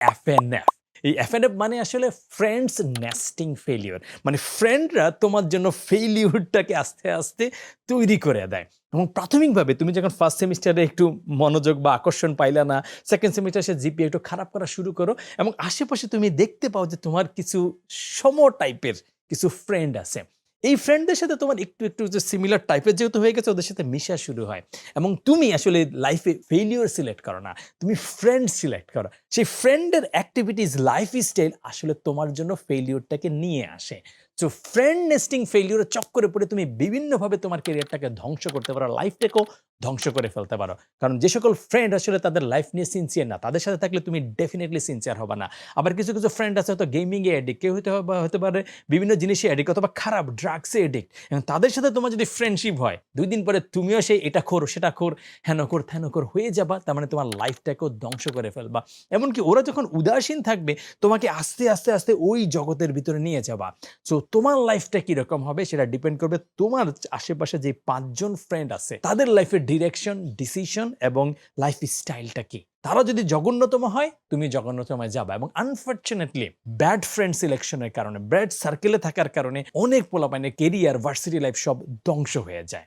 FNF এই FNF মানে আসলে ফ্রেন্ডস নেস্টিং ফেলিওর মানে ফ্রেন্ডরা তোমার জন্য ফেলিওরটাকে আস্তে আস্তে তৈরি করে দেয়। এবং প্রাথমিকভাবে তুমি যখন ফার্স্ট সেমিস্টারে একটু মনোযোগ বা আকর্ষণ পাইলা না সেকেন্ড সেমিস্টার সে জিপিএ একটু খারাপ করা শুরু করো এবং আশেপাশে তুমি দেখতে পাও যে তোমার কিছু সম টাইপের কিছু ফ্রেন্ড আছে। এই ফ্রেন্ডদের সাথে তোমার একটু একটু যে সিমিলার টাইপের যেহেতু হয়ে গেছে, ওদের সাথে মিশা শুরু হয়। এবং তুমি আসলে লাইফে ফেলিওর সিলেক্ট করো না। তুমি ফ্রেন্ড সিলেক্ট করো। সেই ফ্রেন্ডের অ্যাক্টিভিটিস লাইফ স্টাইল আসলে তোমার জন্য ফেলিওরটাকে নিয়ে আসে। তো ফ্রেন্ড নেস্টিং ফেলিওর চক্করে পড়ে তুমি বিভিন্নভাবে তোমার কেরিয়ারটাকে ধ্বংস করতে পারো। লাইফটাকেও ধ্বংস করে ফেলতে পারো। কারণ যে সকল ফ্রেন্ড আসলে তাদের লাইফ নিয়ে সিনসিয়ার না, তাদের সাথে থাকলে তুমি ডেফিনেটলি সিনসিয়ার হবে না। আবার কিছু কিছু ফ্রেন্ড আছে হয়তো গেমিংয়ে অ্যাডিক্ট কেউ হতে হতে পারে বিভিন্ন জিনিসে অ্যাডিক্ট অথবা খারাপ ড্রাগসে অ্যাডিক্ট এবং তাদের সাথে তোমার যদি ফ্রেন্ডশিপ হয়, দুই দিন পরে তুমিও সেই এটা খোর, সেটা খোর, হেন কর থ্যান কর হয়ে যাবা, তার মানে তোমার লাইফটাকেও ধ্বংস করে ফেলবা। এমনকি ওরা যখন উদাসীন থাকবে, তোমাকে আস্তে আস্তে আস্তে ওই জগতের ভিতরে নিয়ে যাবা। সো তোমার লাইফটা কীরকম হবে সেটা ডিপেন্ড করবে তোমার আশেপাশে যে পাঁচজন ফ্রেন্ড আছে, তাদের লাইফের ডিরেকশন ডিসিশন এবং লাইফ স্টাইলটা কি? তারা যদি জঘন্যতম হয়, তুমি জঘন্যতমায় যাবা এবং আনফর্চুনেটলি ব্যাড ফ্রেন্ড সিলেকশনের কারণে ব্যাড সার্কেলে থাকার কারণে অনেক পোলাপাইনের কেরিয়ার ভার্সিটি লাইফ সব ধ্বংস হয়ে যায়।